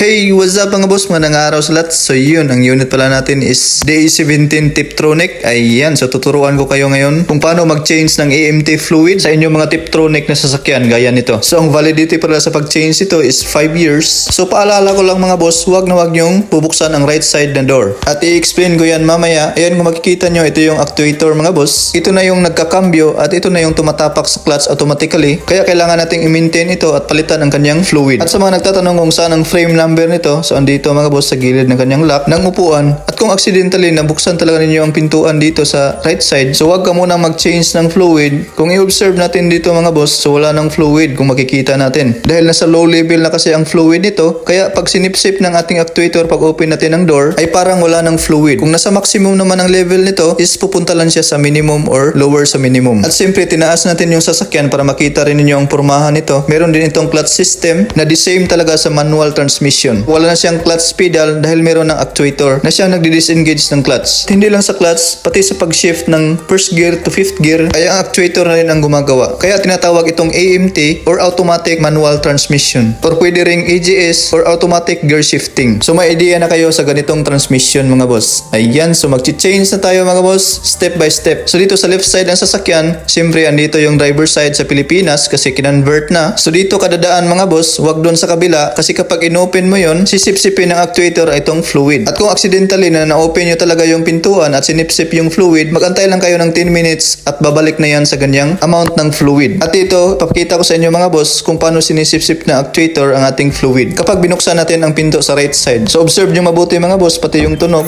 Hey, what's up mga boss? Manang araw sa lahat. So yun, ang unit pala natin is DA17 Tiptronic. Ayan, so tuturuan ko kayo ngayon kung paano mag-change ng AMT fluid sa inyong mga Tiptronic na sasakyan gaya nito. So ang validity pala sa pag-change ito is 5 years. So paalala ko lang mga boss, huwag na huwag nyong bubuksan ang right side na door. At i-explain ko yan mamaya. Ayan kung makikita nyo, ito yung actuator mga boss. Ito na yung nagkakambyo at ito na yung tumatapak sa clutch automatically. Kaya kailangan nating i-maintain ito at palitan ang kanyang fluid. At sa mga nagtatanong kung saan ang frame number nito, so andito mga boss sa gilid ng kanyang lock ng upuan. At kung accidentally nabuksan talaga ninyo ang pintuan dito sa right side, so huwag ka muna mag-change ng fluid. Kung i-observe natin dito mga boss, so wala ng fluid kung makikita natin. Dahil nasa low level na kasi ang fluid nito, kaya pag sinipsip ng ating actuator pag open natin ng door, ay parang wala ng fluid. Kung nasa maximum naman ang level nito, is pupunta lang siya sa minimum or lower sa minimum. At siyempre, tinaas natin yung sasakyan para makita rin ninyo ang pormahan nito. Meron din itong clutch system na the same talaga sa manual transmission. Wala na siyang clutch pedal dahil meron ng actuator na siyang nagdi-disengage ng clutch. Hindi lang sa clutch, pati sa pag-shift ng first gear to fifth gear, ay ang actuator na rin ang gumagawa. Kaya tinatawag itong AMT or Automatic Manual Transmission. Or pwede ring AGS or Automatic Gear Shifting. So may idea na kayo sa ganitong transmission mga boss. Ayan, so mag-change na tayo mga boss, step by step. So dito sa left side ng sasakyan, siyempre andito yung driver side sa Pilipinas kasi kinonvert na. So dito kadadaan mga boss, wag doon sa kabila kasi kapag inopen mo yon, sisip-sipin ng actuator itong fluid. At kung accidentally na na-open nyo talaga yung pintuan at sinipsip yung fluid, magantay lang kayo ng 10 minutes at babalik na yan sa ganyang amount ng fluid. At ito, papakita ko sa inyo mga boss kung paano sinisip-sip na actuator ang ating fluid. Kapag binuksan natin ang pinto sa right side. So observe nyo mabuti mga boss, pati yung tunog.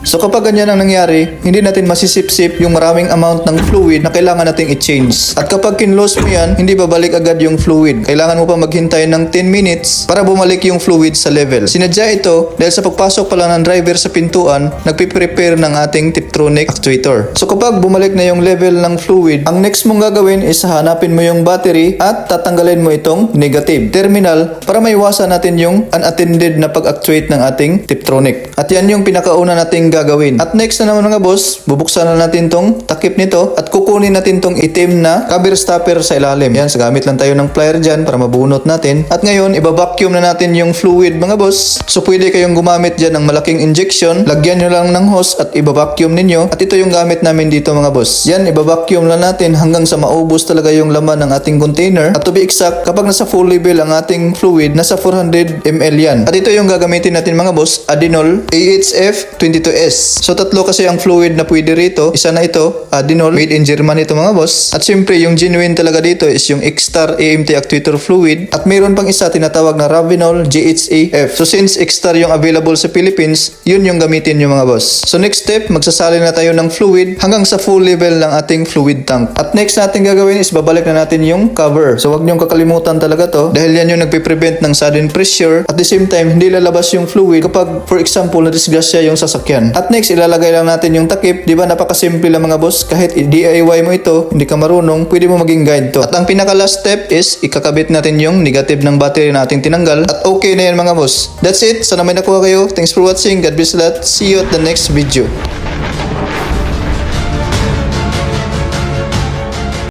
So kapag ganyan ang nangyari, hindi natin masisip-sip yung maraming amount ng fluid na kailangan nating i-change. At kapag kinlose mo yan, hindi babalik agad yung fluid. Kailangan mo pa maghintay ng 10 minutes para bumalik yung fluid sa level. Sinadya ito dahil sa pagpasok pa lang ng driver sa pintuan, nagpiprepare ng ating Tiptronic actuator. So kapag bumalik na yung level ng fluid, ang next mong gagawin is hanapin mo yung battery at tatanggalin mo itong negative terminal para maiwasan natin yung unattended na pag-actuate ng ating Tiptronic. At yan yung pinakauna nating gagawin. At next na naman mga boss, bubuksan na natin tong takip nito at kukunin natin tong itim na cover stopper sa ilalim. Yan, sa gamit lang tayo ng plier dyan para mabunot natin. At ngayon, ibabacuum na natin yung fluid mga boss. So pwede kayong gumamit dyan ng malaking injection. Lagyan nyo lang ng hose at ibabacuum ninyo. At ito yung gamit namin dito mga boss. Yan, ibabacuum lang natin hanggang sa maubos talaga yung laman ng ating container. At to be exact, kapag nasa full level ang ating fluid, nasa 400 ml yan. At ito yung gagamitin natin mga boss, Adenol AHF 22S. So tatlo kasi ang fluid na pwede rito. Isa na ito, Adenol, made in Germany ito mga boss. At syempre yung genuine talaga dito is yung Xstar AMT Actuator Fluid. At mayroon pang isa tinatawag na Ravinol GHAF. So since Xstar yung available sa Philippines, yun yung gamitin nyo mga boss. So next step, magsasali na tayo ng fluid hanggang sa full level ng ating fluid tank. At next natin gagawin is babalik na natin yung cover. So wag nyo kakalimutan talaga to dahil yan yung nagpe-prevent ng sudden pressure. At the same time, hindi lalabas yung fluid kapag for example na-disgrasya yung sasakyan. At next, ilalagay lang natin yung takip. Di ba napakasimple lang mga boss. Kahit DIY mo ito, hindi ka marunong, pwede mo maging guide to. At ang pinaka last step is ikakabit natin yung negative ng battery na ating tinanggal. At okay na yan mga boss. That's it. Sana may nakuha kayo. Thanks for watching. God bless a lot. See you at the next video.